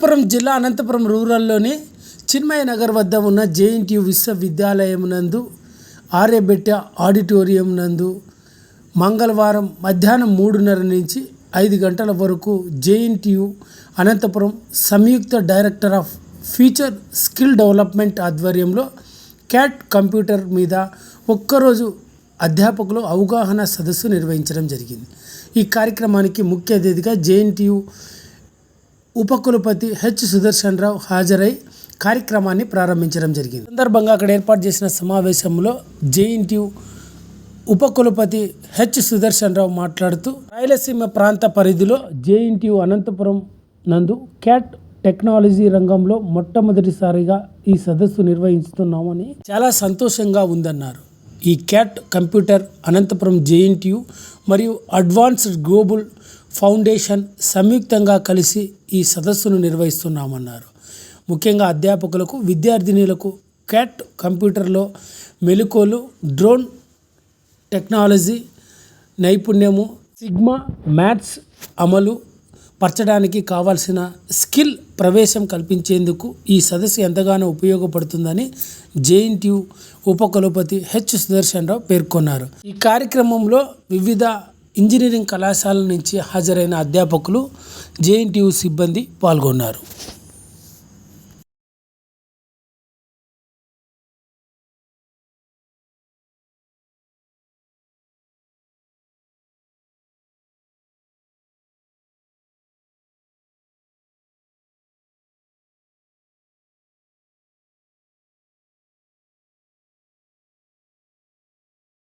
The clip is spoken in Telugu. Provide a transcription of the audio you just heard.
అనంతపురం జిల్లా అనంతపురం రూరల్లోని చిన్మయ నగర్ వద్ద ఉన్న జేఎన్టీయు విశ్వవిద్యాలయం నందు ఆర్యబెట్ట ఆడిటోరియం నందు మంగళవారం మధ్యాహ్నం మూడున్నర నుంచి ఐదు గంటల వరకు JNTU Anantapuram Samyukta director of future skill development ఆధ్వర్యంలో క్యాట్ కంప్యూటర్ మీద ఒక్కరోజు అధ్యాపకులు అవగాహన సదస్సు నిర్వహించడం జరిగింది. ఈ కార్యక్రమానికి ముఖ్య అతిథిగా జేఎన్టీయు ఉపకులపతి హెచ్ సుదర్శన్ రావు హాజరై కార్యక్రమాన్ని ప్రారంభించడం జరిగింది. సందర్భంగా అక్కడ ఏర్పాటు చేసిన సమావేశంలో జేఎన్టీయు ఉపకులపతి హెచ్ సుదర్శన్ రావు మాట్లాడుతూ రాయలసీమ ప్రాంత పరిధిలో జేఎన్టీయు అనంతపురం నందు క్యాట్ టెక్నాలజీ రంగంలో మొట్టమొదటిసారిగా ఈ సదస్సు నిర్వహిస్తున్నామని చాలా సంతోషంగా ఉందన్నారు. ఈ క్యాట్ కంప్యూటర్ అనంతపురం జేఎన్టీయు మరియు అడ్వాన్స్డ్ గ్లోబల్ ఫౌండేషన్ సంయుక్తంగా కలిసి ఈ సదస్సును నిర్వహిస్తున్నామన్నారు. ముఖ్యంగా అధ్యాపకులకు విద్యార్థినులకు క్యాట్ కంప్యూటర్లో మెలుకోలు డ్రోన్ టెక్నాలజీ నైపుణ్యము సిగ్మా మ్యాథ్స్ అమలు పరచడానికి కావాల్సిన స్కిల్ ప్రవేశం కల్పించేందుకు ఈ సదస్సు ఎంతగానో ఉపయోగపడుతుందని జేఎన్టీయు ఉపకులపతి హెచ్ సుదర్శన్ రావు పేర్కొన్నారు. ఈ కార్యక్రమంలో వివిధ ఇంజనీరింగ్ కళాశాలల నుంచి హాజరైన అధ్యాపకులు జేఎన్టీయు సిబ్బంది పాల్గొన్నారు.